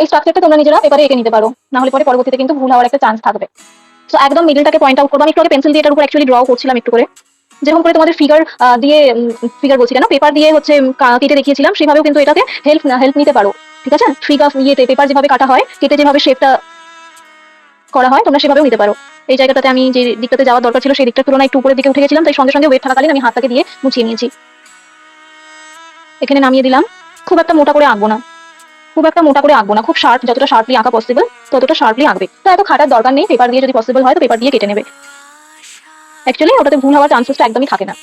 এই স্ট্রাকচারটা তোমরা নিজেরা পেপারে এঁকে নিতে পারো। না হলে পরে পরবর্তীতে কিন্তু ভুল হওয়ার একটা চান্স থাকবে। তো একদম মিডলটাকে পয়েন্ট আউট করব। আমি একটু আগে পেন্সিল দিয়ে এটার উপর অ্যাকচুয়ালি ড্র করছিলাম একটু করে। যেরকম করে তোমাদের ফিগার দিয়ে ফিগার বলছি কেন? পেপার দিয়ে হচ্ছে কেটে দেখিয়েছিলাম। সেভাবেও কিন্তু এটাকে হেল্প হেল্প নিতে পারো। ঠিক আছে? ফিগার ইয়েতে পেপার যেভাবে কাটা হয়, কেটে যেভাবে শেপটা করা হয়, তোমরা সেভাবেও নিতে পারো। এই জায়গাটাতে আমি যে দিকটাতে যাওয়ার দরকার ছিল, সেই দিকটার তুলনায় একটু উপরের দিকে উঠে গেছিলাম, তাই সঙ্গে সঙ্গে ওয়েট থাকাকালীন আমি হাতটাকে দিয়ে মুছিয়ে নিয়েছি। এখানে নামিয়ে দিলাম। খুব একটা মোটা করে আঁকবো না। খুব একটা মোটা করে আঁকবো না, খুব শার্প যতটা শার্পলি আঁকা পসিবল ততটা শার্পলি আঁকবে। তো এত খাটার দরকার নেই পেপার দিয়ে যদি পসিবল হয় তো পেপার দিয়ে কেটে নেবে। অ্যাকচুয়ালি ওটাতে ভুল হওয়ার চান্সেসটা একদমই থাকে না।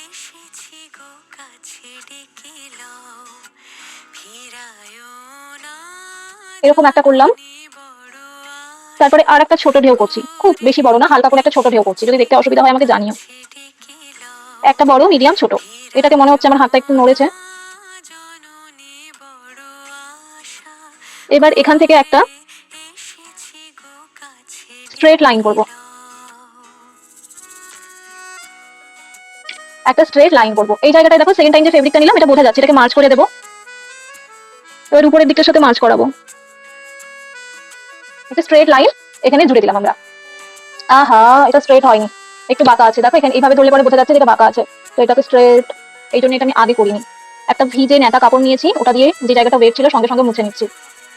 এরকম একটা করলাম। তারপরে আর একটা ছোট ঢেউ করছি। খুব বেশি বড় না, হালকা করে একটা ছোট ঢেউ করছি। যদি দেখতে অসুবিধা হয় আমাকে জানিও। একটা বড় মিডিয়াম ছোট। এটাকে মনে হচ্ছে আমার হাতটা একটু নড়েছে। এবার এখান থেকে একটা স্ট্রেট লাইন করব। একটা স্ট্রেট লাইন করব। এই জায়গাটায় দেখো সেকেন্ড টাইম যে ফেব্রিকটা নিলাম, এটা বোঝা যাচ্ছে, এটাকে মার্চ করে দেবো। এবার উপরের দিকটার সাথে মার্চ করাবো। একটা স্ট্রেট লাইন এখানে জুড়ে দিলাম আমরা। আহা, এটা স্ট্রেট হয়নি। একটু বাঁকা আছে। দেখো এখানে এইভাবে ধরলে পরে বোঝা যাচ্ছে এটা বাঁকা আছে। তো এটাকে স্ট্রেট এই জন্য এটা আমি আগে করিনি। একটা ভিজে নেতা কাপড় নিয়েছি, ওটা দিয়ে যে জায়গাটা ওয়েট ছিল, সঙ্গে সঙ্গে মুছে নিচ্ছি।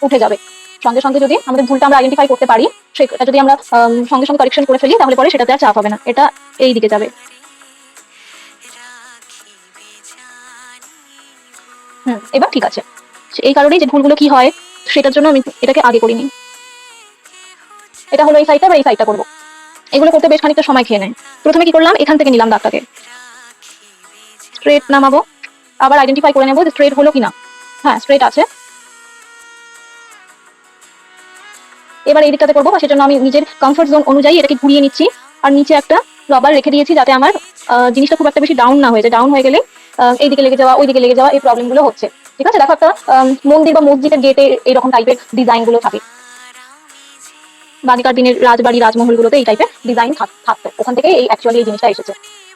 উঠে যাবে। সঙ্গে সঙ্গে যদি আমাদের ভুলটা আমরা আইডেন্টিফাই করতে পারি, সেটা যদি আমরা সঙ্গে সঙ্গে কারেকশন করে ফেলি, তাহলে পরে সেটাতে আর চাপ হবে না। এটা এই দিকে যাবে। হুম, এবার ঠিক আছে। এই কারণেই যে ভুলগুলো কি হয়, সেটার জন্য আমি এটাকে আগে করিনি। এটা হলো এই সাইডটা বা এই সাইডটা করব। এগুলো করতে বেশ খানিকটা সময় খেয়ে নেয়। প্রথমে কি করলাম? এখান থেকে নিলাম দাগটাকে। স্ট্রেট নামাবো। আবার আইডেন্টিফাই করে নেব যে স্ট্রেট হলো কিনা। হ্যাঁ স্ট্রেট আছে। এবার এই দিকটাতে করব বা সেজন্য আমি নিজের কমফর্ট জোন অনুযায়ী এটাকে ঘুরিয়ে নিচ্ছি। আর নিচে একটা রবার রেখে দিয়েছি যাতে আমার জিনিসটা খুব একটা বেশি ডাউন না হয়ে যায়। ডাউন হয়ে গেলে আহ, এই লেগে যাওয়া ওইদিকে লেগে যাওয়া এই প্রবলেমগুলো হচ্ছে। ঠিক আছে? দেখো একটা মন্দির বা মসজিদের গেটে এইরকম টাইপের ডিজাইনগুলো থাকে। বালিকার দিনের রাজবাড়ি রাজমহলগুলোতে এই টাইপের ডিজাইন থাকতো। ওখান থেকে এই অ্যাকচুয়ালি এই জিনিসটা এসেছে।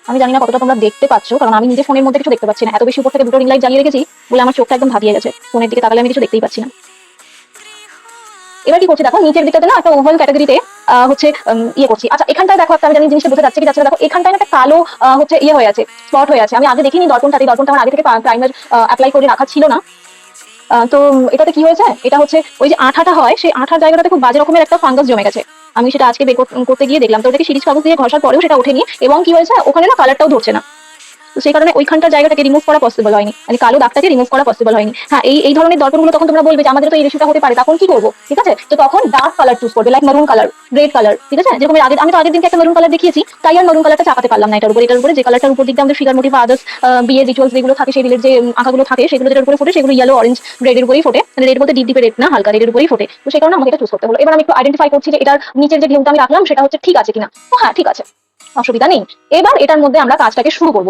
আমি জানি না কতটা তোমরা দেখতে পাচ্ছ কারণ আমি নিজে ফোনের মধ্যে কিছু দেখতে পাচ্ছি না। এত বেশি উপর থেকে দুটো রিং লাইট জ্বালিয়ে রেখেছি বলে আমার চোখটা একদম ধাঁধিয়ে গেছে। ফোনের দিকে তাকালে আমি কিছু দেখতেই পাচ্ছি না। এবার কি করছি? দেখো, নিচের দিকটাতে না একটা ওভাল ক্যাটাগরিতে হচ্ছে ইয়ে করছি। আচ্ছা এখানটায় দেখো একটা আমি জানি জিনিসটা বোঝা যাচ্ছে কি যাচ্ছে দেখো, এখানটায় একটা কালো হচ্ছে ইয়ে হয়ে আছে স্পট হয়ে আছে। আমি আগে দেখিনি দর্পণটাতে দর্পণটা আমার আগে থেকে প্রাইমার অ্যাপ্লাই করে রাখা ছিল না। তো এটাতে কি হয়েছে? এটা হচ্ছে, ওই যে আঠাটা হয়, সেই আঠার জায়গাটাতে খুব বাজে রকমের একটা ফাঙ্গাস জমে গেছে। আমি সেটা আজকে বের করতে গিয়ে দেখলাম। তো ওটাকে সিরিজ কাগজ দিয়ে ঘষার পরেও সেটা ওঠেনি। এবং কি হয়েছে? ওখানে না কালারটাও ধরছে না। তো সেই কারণে ওইখানটার জায়গাটাকে রিমুভ করা পসিবল হয়নি। মানে কালো দাগটাকে রিমুভ করা পসিবল হয়নি। হ্যাঁ এই এই ধরনের দর্পণগুলো তখন তোমরা বলবে যে আমাদের তো এই রেশিওটা হতে পারে তখন কি করব? ঠিক আছে? তো তখন ডার্ক কালার চুজ করবে like maroon colour red colour ঠিক আছে? যেরকম আগে আমি তো আগের দিনকে একটা মেরুন কালার দেখিয়েছি তাই আর মেরুন কালারটা চাপাতে পারলাম না এটার উপরে। এটার উপরে যে কালারটার উপর দিকে আমাদের ফিগার মোটিভ আদার্স বিয়ে রিচুয়ালস যেগুলো থাকে সেগুলোর যে উম, আঁকাগুলো থাকে সেগুলো যেটার উপরে ফোটে সেগুলো ইয়েলো অরেঞ্জ রেডের উপরেই ফোটে। মানে রেড বলতে ডিপ ডিপে রেড না হালকা রেডের উপরেই ফোটে। তো সেই কারণে আমাকে চুজ করতে হলো। এবার আমি একটু আইডেন্টিফাই করছি যে এটার নিচের যে ঢেউটা আমি রাখলাম সেটা হচ্ছে ঠিক আছে কিনা। হ্যাঁ ঠিক আছে। অসুবিধা নেই। এবার এটার মধ্যে আমরা কাজটাকে শুরু করব।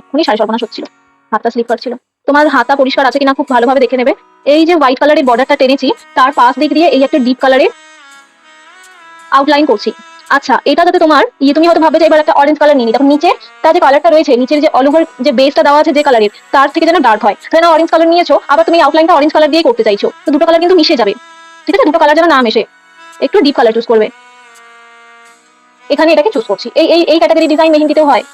এখনই সাড়ে সর্বনাশ হচ্ছিল, হাতটা স্লিপ করছিল তোমার হাতটা পরিষ্কার আছে কিনা খুব ভালোভাবে দেখে নেবে। এই যে হোয়াইট কালারের বর্ডারটা টেনেছি, তার পাশ দিক দিয়ে এই একটা ডিপ কালারের আউটলাইন করছি। আচ্ছা এটা যাতে তোমার ইয়ে তুমি হয়তো ভাববে যে এবার একটা অরেঞ্জ কালার নিয়ে তখন নিচে তার যে কালারটা রয়েছে, নিচের যে অল ওভার যে বেসটা দেওয়া আছে যে কালারের তার থেকে যেন ডার্ক হয়। তাহলে অরেঞ্জ কালার নিয়েছো, আবার তুমি আউটলাইনটা অরেঞ্জ কালার দিয়ে করতে চাইছো। তো দুটো কালার কিন্তু মিশে যাবে। ঠিক আছে? দুটো কালার যেন না মেশে। একটু ডিপ কালার চুজ করবে। এখানে এটাকে চুজ করছি। এই এই ক্যাটাগরি ডিজাইন মেহেন্দিতেও হয়।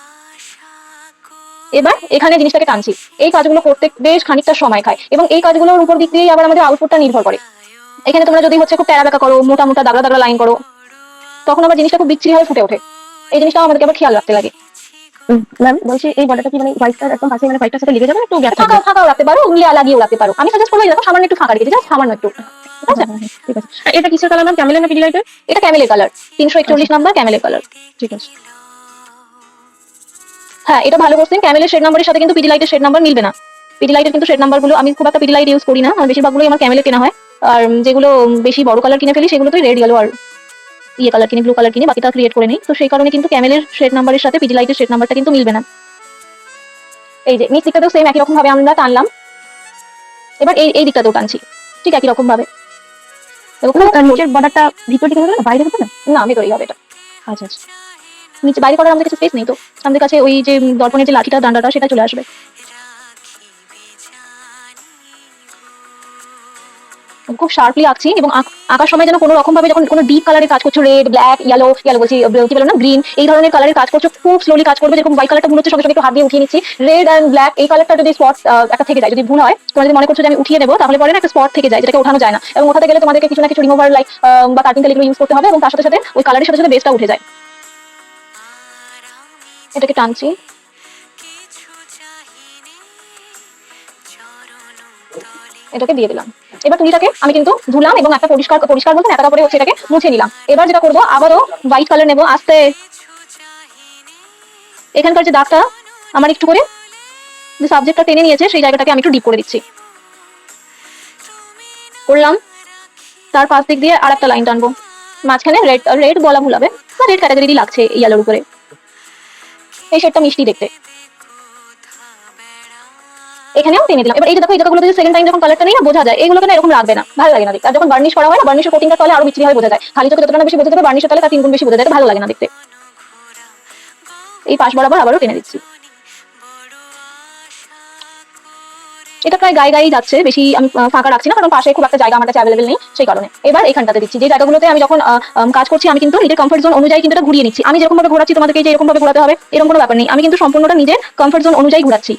এবার এখানে জিনিসটাকে টানছি। এই কাজগুলো করতে বেশ খানিকটা সময় খায় এবং এই কাজগুলোর উপর দিক দিয়েই আবার আমাদের আউটপুটটা নির্ভর করে। এখানে তোমরা যদি হচ্ছে খুব টেরা বেঁকা করো মোটা মোটা দাগড়া দাগড়া লাইন করো তখন আবার জিনিসটা খুব বিচ্ছিরি হয়ে ফুটে ওঠে। এই জিনিসটাও আমাদেরকে আবার খেয়াল রাখতে লাগে। ম্যাম বলছি এই বর্ডারটা কি মানে হোয়াইটটার একদম পাশে মানে হোয়াইটটার সাথে লেগে যাবে একটু গ্যাপ ফাঁকা ফাঁকাও রাখতে পারো উংলি লাগিয়েও রাখতে পারো। আমি সাজেস্ট করব এরকম সামান্য একটু ফাঁকা জাস্ট সামান্য একটু। ঠিক আছে? ঠিক আছে। আর এটা কিসের কালার ম্যাম ক্যামেলের না পিডিলাইটের এটা ক্যামেলের কালার তিনশো একচল্লিশ নাম্বার ক্যামেলের কালার ঠিক আছে। হ্যাঁ এটা ভালো কোশ্চেন ক্যামেলের শেড নাম্বারের সাথে কিন্তু পিডিলাইটের শেড নাম্বার মিলবে না। পিডিলাইটের কিন্তু শেড নাম্বারগুলো আমি খুব একটা পিডিলাইট ইউজ করি না। বেশিরভাগগুলোই আমার ক্যামেলে কেনা হয়। আর যেগুলো বেশি বড় কালার কিনে ফেলি সেগুলো তো রেড ইয়েলো আর ইয়ে কালার কিনে ব্লু কালার কিনে বাকিটা ক্রিয়েট করে নিই। তো সেই কারণে কিন্তু ক্যামেলের শেড নাম্বারের সাথে পিডিলাইটের শেড নাম্বারটা কিন্তু মিলবে না। এই যে নিচ দিকটাতেও সেম একই রকম ভাবে আমরা টানলাম। এবার এই এই দিকটাতেও টানছি। ঠিক একই রকম ভাবে নিচের বর্ডারটা ভিতর দিকে হবে না? বাইরে হবে না? না ভেতরেই হবে এটা। আচ্ছা আচ্ছা। নিচে বাইরে করার আমাদের কাছে স্পেস নেই তো। আমাদের কাছে ওই যে দর্পণের যে লাঠিটা ডান্ডাটা সেটা চলে আসবে। খুব শার্পলি আঁকছি এবং আঁকার সময় যেন কোনো রকম ভাবে যখন কোনো ডিপ কালারের কাজ করছ রেড ব্ল্যাক ইয়েলো ইয়েলো বলছি কি বলো না গ্রিন এই ধরনের কালারের কাজ করছ, খুব স্লোলি কাজ করবে, যেরকম হোয়াইট কালারটা ভুল হচ্ছে, সঙ্গে সঙ্গে একটু হাত দিয়ে উঠিয়ে নিচ্ছি। রেড অ্যান্ড ব্ল্যাক এই কালারটা যদি স্পট একটা থেকে যায়, যদি ভুল হয়, তোমরা যদি মনে করছ যে আমি উঠিয়ে দেবো, তাহলে পরে না একটা স্পট থেকে যায়, যেটাকে ওঠানো যায় না। এবং ওঠাতে গেলে তোমাদেরকে কিছু না কিছু রিমুভার লাইক বা কার্টিং এগুলো ইউজ করতে হবে এবং তার সাথে সাথে ওই কালারের সাথে সাথে বেসটা উঠে যায়। এটাকে টানছি। এটাকে দিয়ে দিলাম। এবার তুলিটাকে আমি কিন্তু ধুলাম এবং একটা পরিষ্কার পরিষ্কার বলতে একটা হচ্ছে এটাকে মুছে নিলাম। এবার যেটা করব, আবারও হোয়াইট কালার নেব, আস্তে। এখানকার যে দাগটা, আমার একটু করে যে সাবজেক্টটা টেনে নিয়েছে, সেই জায়গাটাকে আমি একটু ডিপ করে দিচ্ছি। করলাম। তার পাশ দিক দিয়ে আর একটা লাইন টানবো। মাঝখানে রেড রেড বলা ভুল হবে, বা রেড ক্যাটাগরি লাগছে এই আলোর উপরে। এই মিষ্টি দেখতে। এখানেও টেনে দিলাম। এবার এই যে দেখো, এই জায়গাগুলোতে সেকেন্ড টাইম যখন কালারটা নেই না, বোঝা যায়। এগুলোকে না এরকম রাখবে না। ভালো লাগে না দেখতে। আর যখন বার্নিশ করা হয় না বার্নিশের কোটিংটা তলে আরও বিচ্ছিরি হয়, বোঝা যায়। খালি চোখে যতটা বেশি বোঝা যাবে বার্নিশের তলে তার তিন গুণ বেশি বোঝা যায়। ভালো লাগে না দেখতে। এই পাশ বরাবর আবারও টেনে দিচ্ছি। এটা প্রায় গায়ে গায়েই যাচ্ছে বেশি আমি ফাঁকা রাখছি না কারণ পাশে খুব একটা জায়গা আমার কাছে নেই সেই কারণে। এবার এইখানটাতে দিচ্ছি যে জায়গাগুলোতে আমি যখন কাজ করছি আমি কিন্তু নিজের কমফর্ট জোন অনুযায়ী কিন্তু ঘুরিয়ে নিচ্ছি। আমি যেরকম ভাবে ঘোরাচ্ছি তোমাদেরকে যে এরকম ভাবে ঘোরাতে হবে এরকম কোনো ব্যাপার নেই। আমি কিন্তু সম্পূর্ণটা নিজের কমফর্ট জোন অনুযায়ী ঘোরাচ্ছি।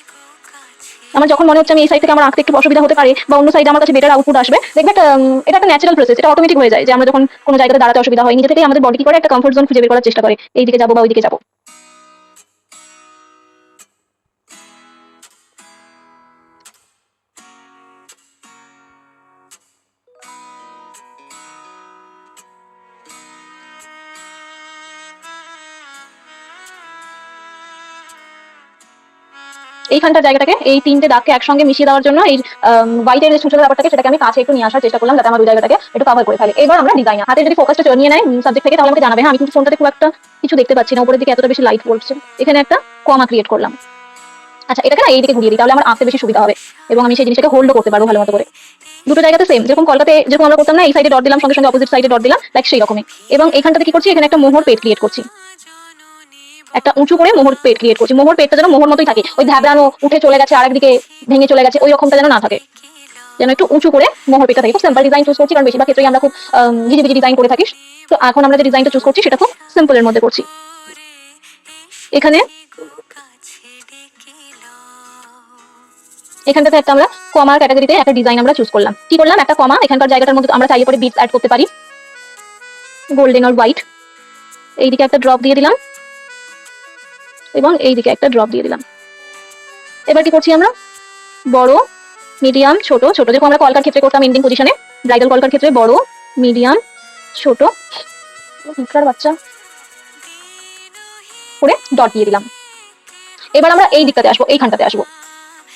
আমার যখন মনে হচ্ছে আমি এই সাইড থেকে আমার আঁকতে একটু অসুবিধা হতে পারে বা অন্য সাইডে আমার কাছে বেটার আউটপুট আসবে দেখবে এটা, একটা ন্যাচারাল প্রসেস এটা অটোমেটিক হয়ে যায় যে আমরা যখন কোনো জায়গাতে দাঁড়াতে অসুবিধা হয় নিজে থেকেই আমাদের বডি করে একটা কমফর্ট জোন খুঁজে বের করার চেষ্টা করে এইদিকে যাব বা ওইদিকে যাব। এইখানটা জায়গাটাকে, এই তিনটে দাগকে একসঙ্গে মিশিয়ে দেওয়ার জন্য এই হোয়াইটের যে ব্যাপারটাকে সেটাকে আমি কাছে একটু নিয়ে আসার চেষ্টা করলাম, যাতে আমার ওই জায়গাটাকে একটু কভার করে ফেলে। এবার আমরা ডিজাইন হাতে যদি ফোকাসটা নিয়ে নেয় সাবজেক্ট থেকে, তাহলে আমাকে জানাবে হ্যাঁ আমি কিন্তু ফোনটাতে খুব একটা কিছু দেখতে পাচ্ছি না, উপরের দিকে এতটা বেশি লাইট পড়ছে। এখানে একটা কমা ক্রিয়েট করলাম। আচ্ছা এটাকে না এইদিকে ঘুরিয়ে দিই, তাহলে আমার আঁকতে বেশি সুবিধা হবে এবং আমি সেই জিনিসটাকে হোল্ডও করতে পারব ভালো মতো করে। দুটো জায়গাতে সেম যেরকম কলকাতায় যেরকম আমরা করতাম না, এই সাইডে ডট দিলাম, সঙ্গে সঙ্গে অপোজিট সাইডে ডট দিলাম লাইক সেই রকমই। এবং এখানটাতে কি করছি, এখানে একটা মোহর পেট ক্রিয়েট করছি। একটা উঁচু করে মোহর পেট ক্রিয়েট করছি। মোহর পেটটা যেন মোহর মতোই থাকে। ওই ধ্যাবড়ানো উঠে চলে গেছে, আরেকদিকে ভেঙে চলে গেছে, ওই রকমটা যেন না থাকে। যেন একটু উঁচু করে মোহর পেটটা থাকে। খুব সিম্পল ডিজাইন চুজ করছি, কারণ বেশিরভাগ ক্ষেত্রেই আমরা খুব ঘিজি বিজি ডিজাইন করে থাকি। তো এখন আমরা যে ডিজাইনটা চুজ করছি, সেটা খুব সিম্পলের মধ্যে করছি। এখানে এখানটাতে একটা আমরা কমার ক্যাটাগরিতে একটা ডিজাইন আমরা চুজ করলাম। কি করলাম? একটা কমা এখানকার জায়গাটার মধ্যে আমরা চাইলে পরে বিটস অ্যাড করতে পারি। গোল্ডেন আর হোয়াইট এইদিকে একটা ড্রপ দিয়ে দিলাম। এবং এই দিকে একটা ড্রপ দিয়ে দিলাম। এবার কি করছি আমরা? বড় মিডিয়াম ছোট ছোট। যেরকম আমরা কলকার ক্ষেত্রে করতাম এন্ডিং পজিশনে ব্রাইডাল কলকার ক্ষেত্রে বড় মিডিয়াম ছোট। বাচ্চা। করে ডট দিয়ে দিলাম। এবার আমরা এই দিকটাতে আসব, এইখানটাতে আসব।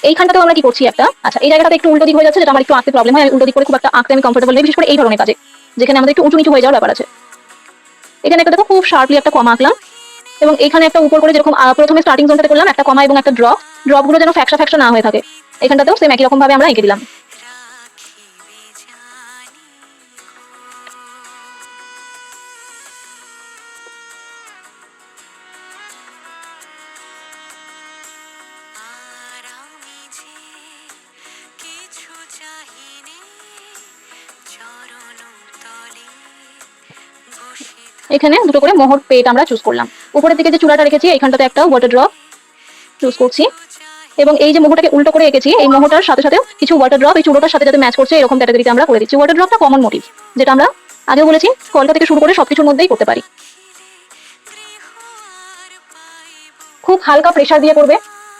এইখানটাতেও আমরা কি করছি একটা? আচ্ছা এই জায়গাটাতে একটু উল্টো দিক হয়ে যাচ্ছে, যেটা আমার একটু আঁকতে প্রবলেম হয়। আমি উল্টো দিক করে খুব একটা আঁকতে আমি কমফোর্টেবল নেই, বিশেষ করে এই ধরনের কাজে, যেখানে আমাদের একটু উঁচু নিচু হয়ে যাওয়ার ব্যাপার আছে। এখানে একটা দেখো, খুব শার্পলি একটা কম আঁকলাম। এবং এখানে একটা উপর করে যেরকম প্রথমে স্টার্টিং জোনটাতে করলাম, একটা কমা এবং একটা ড্রপ ড্রপগুলো যেন ফ্যাকশা ফ্যাকশা না হয়ে থাকে। এখানটাতেও সেম একই রকম ভাবে আমরা এঁকে দিলাম। এখানে দুটো করে মোহর পেট আমরা চুজ করলাম। উপরের দিকে যে চূড়াটা রেখেছি এখানটাতে একটা ওয়াটার ড্রপ চুজ করছি। এবং এই যে মোহটাকে উল্টো করে এঁকেছি, এই মোহটার সাথে সাথেও কিছু ওয়াটার ড্রপ এই চূড়োটার সাথে যাতে ম্যাচ করছে, এরকম ক্যাটাগরিতে আমরা করে দিচ্ছি। ওয়াটার ড্রপটা কমন মোটিভ যেটা আমরা আগেও বলেছি কলকা থেকে শুরু করে সবকিছুর মধ্যেই করতে পারি। খুব হালকা প্রেসার দিয়ে করবে।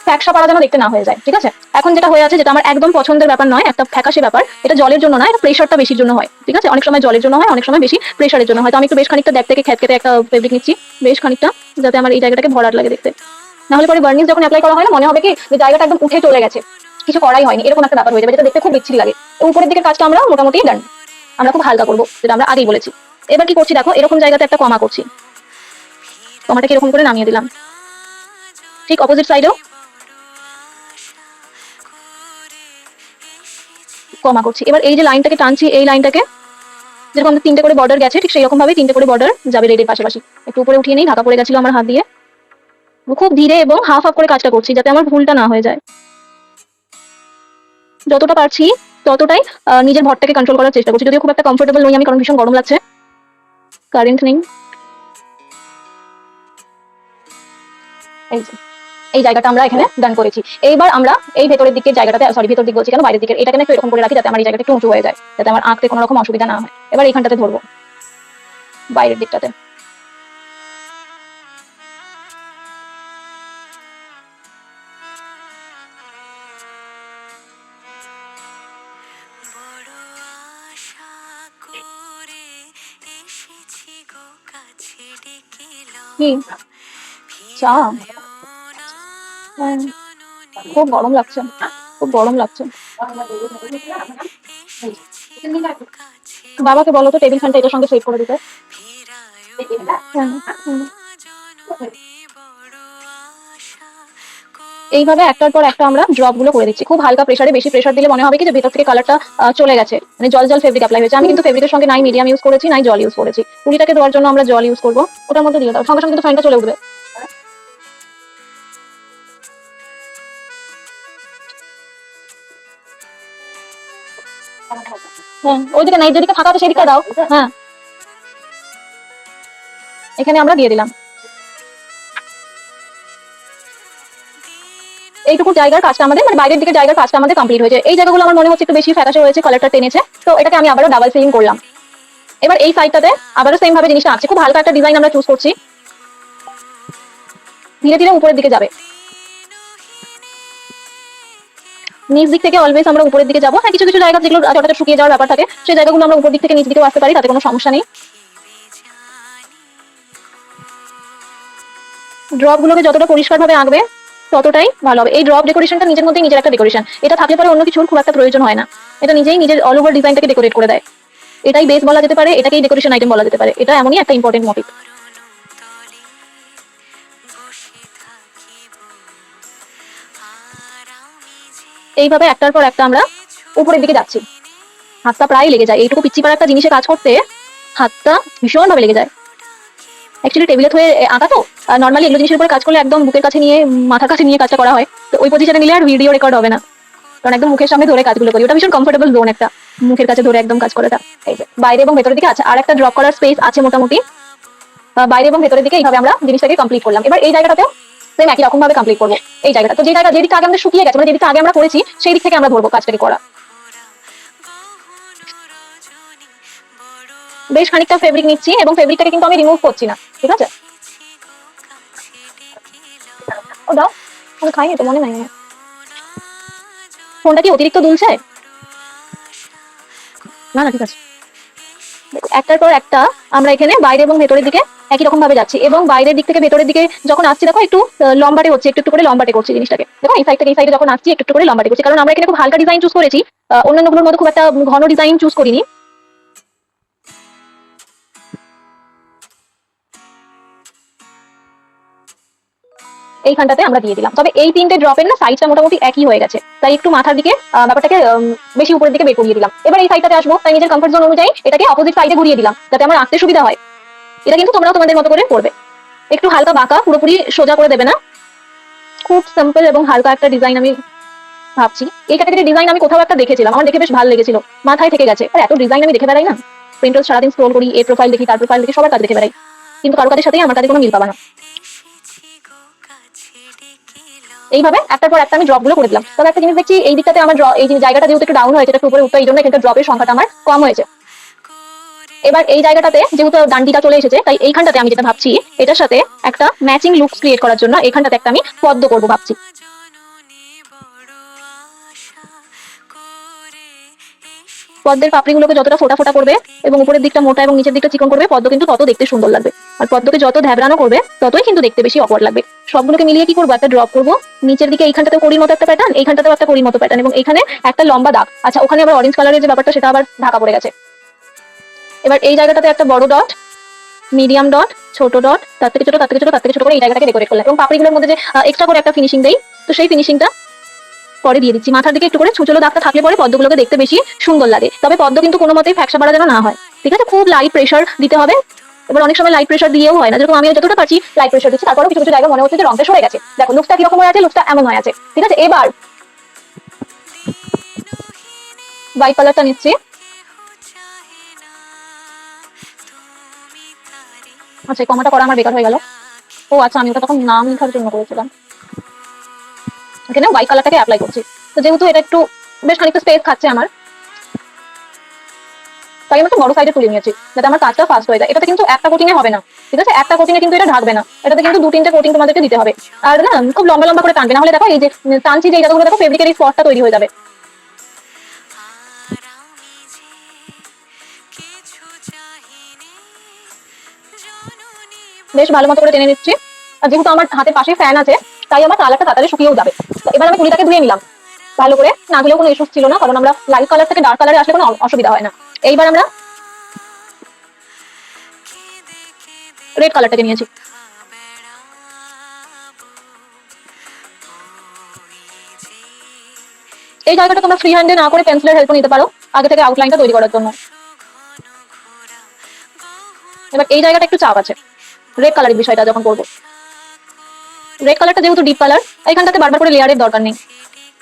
ফ্যাকসা পাড়া যেন দেখতে না হয়ে যায়, ঠিক আছে? এখন যেটা হয়ে আছে, যেটা আমার একদম পছন্দের ব্যাপার নয়, একটা ফ্যাকাশে ব্যাপার, এটা জলের জন্য না এটা প্রেশারটা বেশির জন্য হয়, ঠিক আছে? অনেক সময় জলের জন্য হয়, অনেক সময় বেশি প্রেশারের জন্য হয়। তো আমি একটু বেশ খানিকটা দেখ থেকে খেত খেতে একটা ফেব্রিক নিচ্ছি, বেশ খানিকটা, যাতে আমার এই জায়গাটাকে ভরাট লাগে দেখতে। নাহলে পরে বার্নিশ যখন অ্যাপ্লাই করা হয় না, মনে হবে কি যে জায়গাটা একদম উঠে চলে গেছে। কিছু করাই হয়নি, এরকম একটা ব্যাপার হয়ে যাবে, যেটা দেখতে খুব বিচ্ছিরি লাগে। উপরের দিকের কাজটা আমরা মোটামুটি ডান আমরা খুব হালকা করব, যেটা আমরা আগেই বলেছি। এবার কি করছি দেখো, এরকম জায়গাতে একটা কমা করছি। কমাটাকে এরকম করে নামিয়ে দিলাম। ঠিক অপোজিট সাইডেও কমা করছি। এবার এই যে লাইনটাকে টানছি, এই লাইনটাকে যেরকম আমাদের তিনটে করে বর্ডার গেছে, ঠিক সেই রকম ভাবে তিনটে করে বর্ডার যাবে রেডের পাশাপাশি। একটু উপরে উঠিয়ে নেই, ঢাকা পড়ে গেছিল আমার হাত দিয়ে। খুব ধীরে এবং হাফ হাফ করে কাজটা করছি যাতে আমার ভুলটা না হয়ে যায়। যতটা পারছি ততটাই নিজের ভরটাকে কন্ট্রোল করার চেষ্টা করছি। যদিও খুব একটা কমফোর্টেবল নই, আমি কারণ ভীষণ গরম লাগছে। কারেন্ট নেই। এই এই জায়গাটা আমরা এখানে ডান করেছি। এইবার আমরা এই ভেতরের দিকের জায়গাটাতে সরি ভেতর দিক বলছি কেন বাইরের দিকের এটাকে একটু এরকম করে রাখি যাতে আমার এই জায়গাটা একটু উঁচু হয়ে যায় যাতে আমার আঁকতে কোনো রকম অসুবিধা না হয়। এবার এইখানটাতে ধরবো বাইরের দিকটাতে। কি? চা? খুব গরম লাগছে। খুব গরম লাগছে। বাবাকে বলো তো টেবিল ফ্যানটা এটার সঙ্গে সেট করে দিতে। এইভাবে একটার পর একটা আমরা ড্রপগুলো করে দিচ্ছি। খুব হালকা প্রেসারে বেশি প্রেসার দিলে মনে হবে কি যে ভেতর থেকে কালারটা চলে গেছে। মানে জল জল ফেব্রিক অ্যাপ্লাই হয়েছে। আমি কিন্তু ফেব্রিকের সঙ্গে নাই মিডিয়াম ইউজ করেছি, নাই জল ইউজ করেছি। পুরিটাকে দেওয়ার জন্য আমরা জল ইউজ করব। ওটার মধ্যে দিয়ে দাও। সঙ্গে সঙ্গে কিন্তু ফ্যানটা চলে উঠবে। হ্যাঁ ওইদিকে নাই যেদিকে ফাঁকা আছে সেদিকে দাও। হ্যাঁ। এখানে আমরা দিয়ে দিলাম। এইটুকু জায়গার কাজটা আমাদের মানে বাইরের দিকে জায়গার কাজটা আমাদের কমপ্লিট হয়েছে। এই জায়গাগুলো আমার মনে হচ্ছে একটু বেশি ফ্যাকাশে হয়েছে কালারটা টেনেছে। তো এটাকে আমি আবারও ডাবল ফিলিং করলাম। এবার এই সাইডটাতে আবারও সেম ভাবে জিনিসটা আছে খুব হালকা একটা ডিজাইন আমরা চুজ করছি। ধীরে ধীরে উপরের দিকে যাবে। নিচ দিক থেকে অলওয়েজ আমরা উপরের দিকে যাব। হ্যাঁ কিছু কিছু জায়গা যেগুলো যতটা শুকিয়ে যাওয়ার ব্যাপার থাকে, সেই জায়গাগুলো আমরা উপর দিক থেকে নিচ দিকেও আসতে পারি, তাতে কোনো সমস্যা নেই। ড্রপ গুলোকে যতটা পরিষ্কার ভাবে আঁকবে, ততটাই ভালো হবে। এই ড্রপ ডেকোরেশনটা নিজের মধ্যেই নিজের একটা ডেকোরেশন। এটা থাকলে পরে অন্য কিছুর খুব একটা প্রয়োজন হয় না। এটা নিজেই নিজের অল ওভার ডিজাইনটাকে ডেকোরেট করে দেয়। এটাই বেস বলা যেতে পারে, এটাকেই ডেকোরেশন আইটেম বলা যেতে পারে। এটা এমনই একটা ইম্পর্টেন্ট মোটিভ এইভাবে একটার পর একটা আমরা উপরের দিকে যাচ্ছি। হাতটা প্রায় লেগে যায়। এইটুকু পিচ্ছি একটা জিনিসে কাজ করতে হাতটা ভীষণ ভাবে লেগে যায়। অ্যাকচুয়ালি টেবিলে থয়ে আঁকা তো? নর্মালি এগুলো জিনিসের উপর কাজ করলে একদম বুকের কাছে নিয়ে, মাথার কাছে নিয়ে কাজটা করা হয়। তো ওই পজিশনে নিলে আর ভিডিও রেকর্ড হবে না। কারণ একদম মুখের সামনে ধরে কাজগুলো করি। ওটা ভীষণ কমফোর্টেবল জোন একটা। মুখের কাছে ধরে একদম কাজ করাটা। এই যে, বাইরে এবং ভেতরের দিকে আছে। আর একটা ড্রপ করার স্পেস আছে মোটামুটি। বাইরে এবং ভেতরের দিকে এইভাবে আমরা জিনিসটাকে কমপ্লিট করলাম। এবার এই জায়গাটাতেও সেম একই রকম ভাবে কমপ্লিট করব এই জায়গাটা। তো যে জায়গা যেদিকে আগে আমাদের শুকিয়ে গেছে মানে যেদিকে আগে আমরা করেছি সেই দিক থেকে আমরা ধরবো কাজটাকে করা। বেশ খানিকটা ফেব্রিক নিচ্ছি এবং ফেব্রিকটাকে কিন্তু আমি রিমুভ করছি না, ঠিক আছে? ও, দাও। আমি খাইনি তো, মনে নাই আমার। ফোনটা কি অতিরিক্ত দুলছে? না না, ঠিক আছে। একটার পর একটা আমরা এখানে বাইরে এবং ভেতরের দিকে একই রকম ভাবে যাচ্ছি। এবং বাইরের দিক থেকে ভেতরের দিকে যখন আসছি, দেখো একটু লম্বাটে হচ্ছে, একটু একটু করে লম্বাটে করছি জিনিসটাকে। দেখো এই সাইড থেকে এই সাইডে যখন আসছি, একটু একটু করে লম্বাটে করছি। কারণ আমরা এখানে খুব হালকা ডিজাইন চুজ করেছি। অন্যান্য অন্যান্যগুলোর মধ্যে খুব একটা ঘন ডিজাইন চুজ করিনি। এইখানটাতে আমরা দিয়ে দিলাম। তবে এই তিনটে ড্রপের না সাইজটা মোটামুটি একই হয়ে গেছে। তাই একটু মাথার দিকে ব্যাপারটাকে বেশি উপরের দিকে বের করিয়ে দিলাম। এবার এই সাইডটাতে আসব। তাই নিজের কমফর্ট জোন অনুযায়ী এটাকে অপোজিট সাইডে ঘুরিয়ে দিলাম, যাতে আমার আঁকতে সুবিধা হয়। এটা কিন্তু তোমরাও তোমাদের মতো করে করবে। একটু হালকা বাঁকা, পুরোপুরি সোজা করে দেবে না। খুব সিম্পল এবং হালকা একটা ডিজাইন আমি ভাবছি। এই ক্যাটাগরি ডিজাইন আমি কোথাও একটা দেখেছিলাম। আমার দেখে বেশ ভালো লেগেছিল। মাথায় থেকে গেছে। আর এত ডিজাইন আমি দেখে বেড়াই না। প্রিন্টার সারাদিন স্ক্রোল করি এই প্রোফাইল দেখি, তার প্রোফাইল দেখি, সবার কাজ দেখে বেড়াই। কিন্তু কারও কাজের সাথেই আমার কাছে কোনো মিল পাবা না। এইভাবে একটার পর একটা আমি ড্রপগুলো করে দিলাম। তবে একটা জিনিস দেখছি, এই দিকটাতে আমার এই জায়গাটা যেহেতু একটু ডাউন হয়েছে একটু উপরে উঠতো এই জন্য এখানকার ড্রপের সংখ্যাটা আমার কম হয়েছে। এবার এই জায়গাটাতে যেহেতু ডান্ডিটা চলে এসেছে, তাই এইখানটাতে আমি যেটা ভাবছি, এটার সাথে একটা ম্যাচিং লুকস ক্রিয়েট করার জন্য এখানটাতে একটা আমি পদ্ম করব ভাবছি। পদ্মের পাপড়িগুলোকে যতটা ফোটা ফোটা করবে এবং উপরের দিকটা মোটা এবং নিচের দিকটা চিকন করবে, পদ্ম কিন্তু তত দেখতে সুন্দর লাগবে। আর পদ্মকে যত ধ্যাবরানো করবে, ততই কিন্তু দেখতে বেশি অপর লাগবে। সবগুলোকে মিলিয়ে কি করব? একটা ড্রপ করব। নিচের দিকে এইখানটাতেও কড়ির মতো একটা প্যাটার্ন এইখানটাতেও একটা কড়ির মতো প্যাটার্ন এবং এখানে একটা লম্বা দাগ। আচ্ছা ওখানে আবার অরেঞ্জ কালারের যে ব্যাপারটা, সেটা আবার ঢাকা পড়ে গেছে। এবার এই জায়গাটাতে একটা বড় ডট মিডিয়াম ডট ছোট ডট তার থেকে ছোট, তার থেকে ছোট, তার থেকে ছোট করে এই জায়গাটাকে ডেকোরেট করলাম। এবং পাপড়িগুলোর মধ্যে যে এক্সট্রা করে একটা ফিনিশিং দেই, তো সেই ফিনিশিংটা পরে দিয়ে দিচ্ছি। মাথার দিকে একটু করে ছুচলো দাগটা থাকলে পরে পদ্মগুলোকে দেখতে বেশি সুন্দর লাগে। তবে পদ্ম কিন্তু কোনো মতেই ফ্যাকসা বাড়া যেন না হয়। ঠিক আছে? খুব লাইট প্রেশার দিতে হবে। এবার অনেক সময় লাইট প্রেশার দিয়েও হয় না। যেরকম আমি যতটা পারছি লাইট প্রেশার দিচ্ছি, তারপরেও কিছু কিছু জায়গায় মনে হচ্ছে যে রংটা সরে গেছে। দেখো লুকটা কীরকম হয়ে আছে লুকটা এমন হয়ে আছে। ঠিক আছে? এবার হোয়াইট কালারটা নিচ্ছি। আচ্ছা কমাটা করা আমার বেকার হয়ে গেল। ও আচ্ছা আমি ওটা তখন নাম লেখার জন্য করেছিলাম। এখানে হোয়াইট কালারটাকে অ্যাপ্লাই করছি। তো যেহেতু এটা একটু বেশ খানিকটা স্পেস খাচ্ছে আমার, তাই আমি একটু বড় সাইজে তুলে নিয়েছি, যাতে আমার কাজটা ফাস্ট হয়ে যায়। এটাতে কিন্তু একটা কোটিং এ হবে না, ঠিক আছে? একটা কোটিং এ কিন্তু এটা ঢাকবে না। এটাতে কিন্তু দু তিনটে কোটিং তোমাদেরকে দিতে হবে। আর না, খুব লম্বা লম্বা করে টানবে না হলে দেখো এই যে টানছি যে জায়গাগুলো, দেখো ফেব্রিকের এই স্পটটা তৈরি হয়ে যাবে। বেশ ভালো মতো করে টেনে নিচ্ছি। আর যেহেতু আমার হাতের পাশে ফ্যান আছে তাই আমার কালারটা তাড়াতাড়ি শুকিয়েও যাবে। এবার আমি তুলিটাকে ধুয়ে নিলাম। ভালো করে না ধুলেও কোনো ইস্যুস ছিল না, কারণ আমরা লাইট কালার থেকে ডার্ক কালারে আসলে কোনো অসুবিধা হয় না। এইবার আমরা রেড কালারটাকে নিয়েছি। এই জায়গাটা তোমরা ফ্রি হ্যান্ডে না করে পেন্সিলের হেল্প নিতে পারো, আগে থেকে আউটলাইনটা তৈরি করার জন্য। এবার এই জায়গাটা একটু চাপ আছে রেড কালারের বিষয়টা যখন করব। রেড কালারটা যেহেতু ডিপ কালার এখানটাতে বারবার করে লেয়ারের দরকার নেই।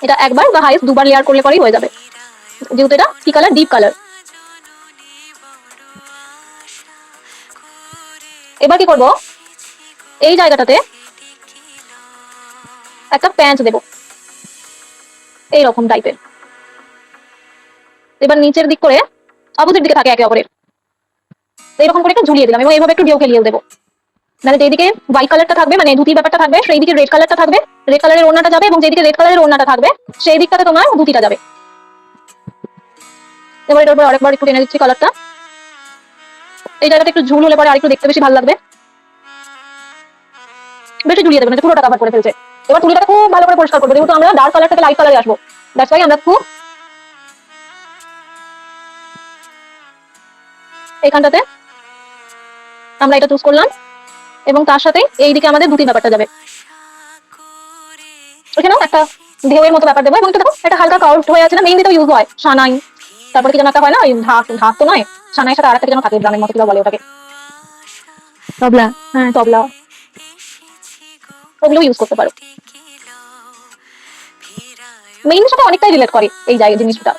এটা একবার বা হাইস্ট দুবার লেয়ার করলে পরেই হয়ে যাবে। যেহেতু এটা কি কালার ডিপ কালার এবার কি করব? এই জায়গাটাতে একটা প্যাঁচ দেবো। এইরকম টাইপের এবার নিচের দিক করে অপোজিট দিকে থাকে একে অপরের। এইরকম করে একটু ঝুলিয়ে দিলাম এবং এইভাবে একটু ঢেউ খেলিয়ে দেবো। মানে যেদিকে হোয়াইট কালারটা থাকবে মানে ধুতির ব্যাপারটা থাকবে সেই দিকে রেড কালারটা থাকবে রেড কালারের ওড়নাটা যাবে এবং যেদিকে রেড কালারের ওড়নাটা থাকবে, সেই দিকটাতে তোমার ধুতিটা যাবে। এবার এটার উপর আরেকবার একটু টেনে দিচ্ছি কালারটা এই জায়গাটা একটু ঝুল হলে পরে আরেকটু দেখতে বেশি ভালো লাগবে। বেশি ঝুলিয়ে দেবে না, পুরোটা কাভার করে ফেলছে। এবার তুলিটাকে খুব ভালো করে পরিষ্কার করব, যেহেতু আমরা ডার্ক কালার থেকে লাইট কালারে আসব। দ্যাটস ওয়াই আমরা খুব এইখানটাতে আমরা এটা চুজ করলাম। এবং তার সাথে এইদিকে আমাদের দুটি ব্যাপারটা যাবে। এখানেও একটা ঢেউয়ের মতো ব্যাপার দেবো এবং এটা দেখো একটা হালকা কাউট হয়ে আছে না? মেহেন্দিতেও ইউজ হয় সানাই তারপরে কি যেন একটা হয় না? ঢাক ঢাক তো নয়? সানাইয়ের সাথে আরেকটা কি যেন থাকে ড্রামের মতো বলে ওটাকে। তবলা হ্যাঁ তবলা। ওগুলো ইউজ করতে পারো। ফিরায় সাথে অনেকটাই রিলেট করে এই জায়গা জিনিসটা।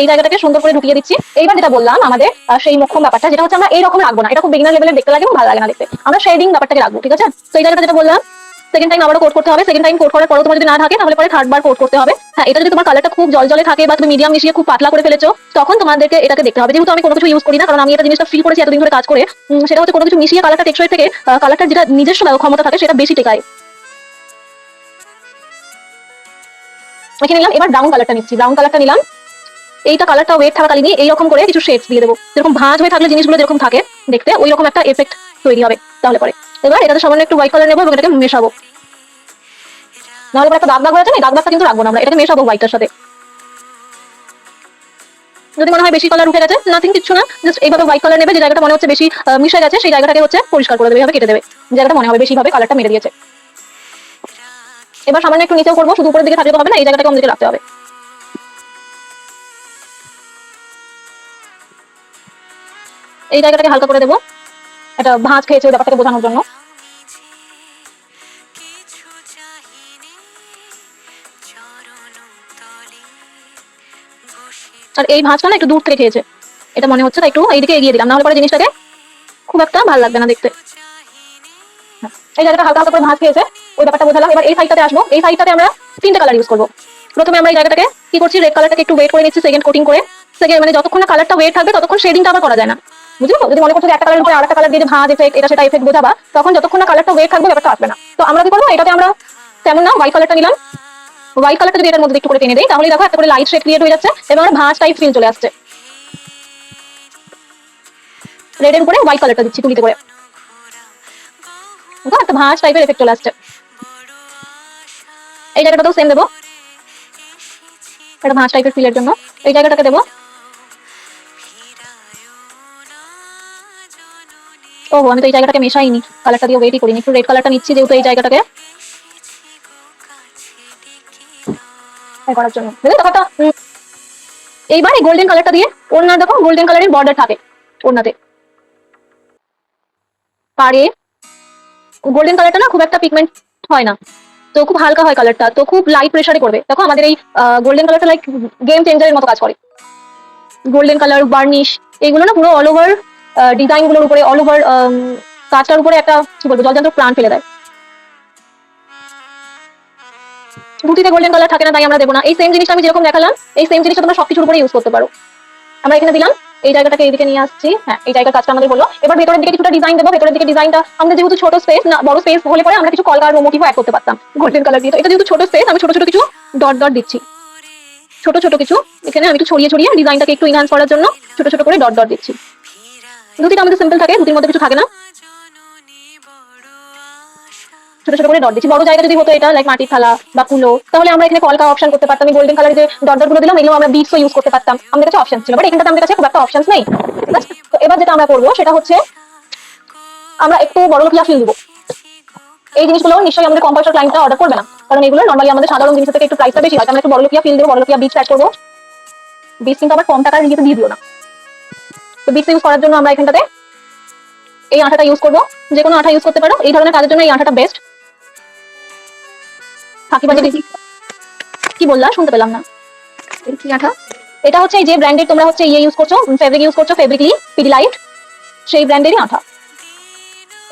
এই জায়গাটাকে সুন্দর করে ঢুকিয়ে দিচ্ছি। এইবার যেটা বললাম, আমাদের সেই মুখ্য ব্যাপারটা যেটা হচ্ছে আমরা এইরকম রাখব না। এটা খুব বিগিনার লেভেলে দেখতে লাগে ভালো লাগে না দেখতে। আমরা শেডিং ব্যাপারটাকে রাখব, ঠিক আছে? তো এই জায়গাটা যেটা বললাম সেকেন্ড টাইম আবারও কোট করতে হবে। সেকেন্ড টাইম কোট করার পরও তোমার যদি না থাকে, তাহলে পরে থার্ড বার কোট করতে হবে। হ্যাঁ এটা যদি তোমার কালারটা খুব জল জলে থাকে বা তুমি মিডিয়াম মিশিয়ে খুব পাতলা করে ফেলেছো, তখন তোমাদেরকে এটাকে দেখতে হবে। যেহেতু আমি কোনো কিছু ইউজ করি না, কারণ আমি এটা জিনিসটা ফিল করেছি এতদিন ধরে কাজ করে সেটা হচ্ছে কোনো কিছু মিশিয়ে কালারটা টেকসই থেকে কালারটা যেটা নিজস্ব ক্ষমতা থাকে, সেটা বেশি টেকায়। এখানে নিলাম, এবার ব্রাউন কালারটা নিচ্ছি। ব্রাউন কালারটা নিলাম। এইটা কালারটা ওয়েট থাকাকালীনই এইরকম করে কিছু শেডস দিয়ে দেবো। যেরকম ভাঁজ হয়ে থাকলে জিনিসগুলো যেরকম থাকে, দেখতে ওই রকম একটা এফেক্ট তৈরি হবে তাহলে পরে। এবার এটাতে সামান্য একটু হোয়াইট কালার নেব এবং এটাকে মেশাবো। নাহলে একটা দাগ দাগ হয়ে না দাগ দাগটা কিন্তু রাখব না আমরা, এটাকে মেশাবো হোয়াইটের সাথে। যদি মনে হয় বেশি কালার উঠে গেছে নাথিং কিছু না জাস্ট এইভাবে হোয়াইট কালার নেবে, যে জায়গাটা মনে হচ্ছে বেশি মিশে গেছে, সেই জায়গাটাকে হচ্ছে পরিষ্কার করে দেবে, এইভাবে কেটে দেবে। জায়গাটা মনে হবে বেশি ভাবে কালারটা মেরে দিয়েছে। এবার সামান্য একটু নিচেও করব, শুধু উপরের দিকে থাকলে তো হবে না, এই জায়গাটাকে আমাদেরকে রাখতে হবে। এই জায়গাটাকে হালকা করে দেবো। এটা ভাঁজ খেয়েছে ব্যাপারটাকে বোঝানোর জন্য। আর এই ভাঁজটা না একটু দূর থেকে খেয়েছে। এটা মনে হচ্ছে তাই একটু এইদিকে এগিয়ে দিলাম, নাহলে পরে জিনিসটাকে খুব একটা ভালো লাগবে না দেখতে। এই জায়গাটা হালকা হালকা করে ভাঁজ খেয়েছে, ওই ব্যাপারটা বোঝালাম। এবার এই সাইডটাতে আসব। এই সাইডটাতে আমরা তিনটে কালার ইউজ করব। প্রথমে আমরা এই জায়গাটাকে কি করছি রেড কালারটাকে একটু ওয়েট করে নিচ্ছি সেকেন্ড কোটিং করে। সেকেন্ড মানে যতক্ষণ না কালারটা ওয়েট থাকবে, ততক্ষণ শেডিংটা আবার করা যায় না। বুঝলি যদি মনে করছ একটা কালার উপরে আরেকটা কালার দিয়ে ভাঁজ এফেক্ট এটা সেটা এফেক্ট বোঝাবা, তখন যতক্ষণ না কালারটা ওয়েট থাকবে, ব্যাপারটা আসবে না। তো আমরা কি করব? এটাতে আমরা তেমন না হোয়াইট কালারটা নিলাম। হোয়াইট কালারটা যদি এটার মধ্যে একটু করে টেনে দিই তাহলে দেখো একটা করে লাইট শেড ক্রিয়েট হয়ে যাচ্ছে এবং আমরা ভাঁজ টাইপ ফিল চলে আসছে। রেডের উপরে হোয়াইট কালারটা দিচ্ছি তুলিতে করে। একটা ভাঁজ টাইপের এফেক্ট চলে আসছে। এই জায়গাটাতেও সেম দেবো। একটা ভাঁজ টাইপের ফিলের জন্য। এই জায়গাটাকে দেবো ও আমি তো এই জায়গাটাকে মেশাইনি। কালারটা দিয়ে ওয়েটই করিনি। একটু রেড কালারটা নিচ্ছি যেহেতু এই জায়গাটাকে। করার জন্য। বুঝলি তো কথা এইবার এই গোল্ডেন কালারটা দিয়ে ওড়না দেখো গোল্ডেন কালারের বর্ডার থাকে ওড়নাতে। পারে। গোল্ডেন কালারটা না খুব একটা পিগমেন্ট হয় না। তো খুব হালকা হয় কালারটা তো খুব লাইট প্রেসারে করবে। দেখো আমাদের এই গোল্ডেন কালারটা লাইক গেম চেঞ্জারের মতো কাজ করে। গোল্ডেন কালার বার্নিশ এগুলো না পুরো অল ওভার ডিজাইনগুলোর উপরে অল ওভার কাজটার উপরে একটা, কি বলব জলজান্ত প্রাণ ফেলে দেয়। ধুতিতে গোল্ডেন কালার থাকে না, তাই আমরা দেবো না। এই সেম জিনিসটা আমি যেরকম দেখালাম, এই সেম জিনিসটা তোমরা সবকিছুর উপরে ইউজ করতে পারো। আমরা এখানে দিলাম, এই জায়গাটাকে এইদিকে নিয়ে আসছি। হ্যাঁ এই জায়গার কাজটা আমাদের হলো। এবার ভেতরের দিকে কিছুটা ডিজাইন দেবো। ভেতরের দিকে ডিজাইনটা আমাদের যেহেতু ছোট স্পেস না, বড় স্পেস হলে পরে আমরা কিছু কলকার মোটিভ অ্যাড করতে পারতাম। গোল্ডেন কালার দিয়ে এটা যেহেতু ছোট স্পেস আমি ছোট ছোট কিছু ডট ডট দিচ্ছি। ছোট ছোট কিছু। এখানে আমি একটু ছড়িয়ে ছড়িয়ে ডিজাইনটাকে একটু ইনহ্যান্স করার জন্য ছোট ছোট করে ডট ডট দিচ্ছি। ধুতিটা আমাদের সিম্পল থাকে ধুতির মধ্যে কিছু থাকে না, ছোট ছোট করে ডট দিচ্ছি। বড় জায়গা যদি হতো এটা লাইক মাটির থালা বা কুলো, তাহলে আমরা এখানে কলকা অপশন করতে পারতাম। আমি গোল্ডেন কালার যে ডটগুলো দিলাম, এগুলো আমরা বিটসও ইউজ করতে পারতাম। আমাদের কাছে অপশন ছিল বাট এখানটাতে আমাদের কাছে খুব একটা অপশন নেই। ঠিক আছে তো এবার যেটা আমরা করব, সেটা হচ্ছে আমরা একটু বড় লোকিয়া ফিল দিব এই জিনিসগুলো নিশ্চয়ই আমাদের কম্পালসার ক্লায়েন্টটা অর্ডার করবে না। কারণ এগুলো নর্মালি আমাদের সাধারণ জিনিসের থেকে একটু প্রাইসটা বেশি হয়। আমরা একটু বড় লোকিয়া ফিল দেবো বড় লোকিয়া বিচ অ্যাড করব। বিচ কিন্তু আবার কম টাকার ইয়েতে দিয়ে দিও না। তো বিচ ইউজ করার জন্য আমরা এখানটাতে এই আঠাটা ইউজ করব। যে কোনো আঠা ইউজ করতে পারো। এই ধরনের কাজের জন্য এই আঠাটা বেস্ট কি বললা? শুনতে পেলাম না। কি আঠা? এটা হচ্ছে এই যে ব্র্যান্ডের তোমরা হচ্ছে ইয়ে ইউজ করছ ফেব্রিক ইউজ করছ ফেব্রিকলি পিডিলাইট সেই ব্র্যান্ডেরই আঠা।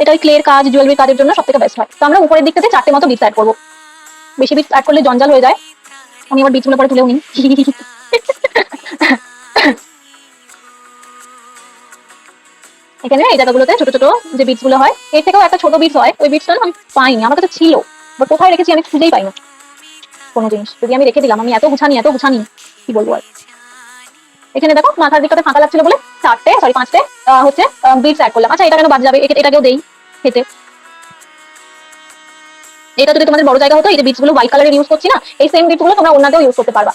এটা ওই ক্লের কাজ জুয়েলারি কাজের জন্য সব থেকে বেস্ট হয়। তো আমরা উপরের দিক থেকে চারটে মতো বিটস অ্যাড করব। বেশি বিটস অ্যাড করলে জঞ্জাল হয়ে যায়। আমি আবার বিটসগুলো পরে তুলেও নিই। এখানে এই জায়গাগুলোতে ছোট ছোট যে বিটসগুলো হয়, এর থেকেও একটা ছোট বিটস হয়। ওই বিটসটা আমি পাইনি, আমার কাছে ছিল বাট কোথায় রেখেছি আমি খুঁজেই পাই না কোনো জিনিস, যদি আমি রেখে দিলাম, আমি এত গুছানি এত গুছানি, কি বলব আর? এখানে দেখো, মাথার দিকটাতে ফাঁকা লাগছিল বলে চারটে সরি পাঁচটে হচ্ছে বিটস অ্যাড করলাম। আচ্ছা এটা কেন বাদ যাবে? এটাকেও দেই খেতে। এটা যদি তোমাদের বড় জায়গা হতো, এই যে বিটসগুলো হোয়াইট কালারের ইউজ করছি না, এই সেম বিটসগুলো তোমরা অন্যতেও ইউজ করতে পারবা।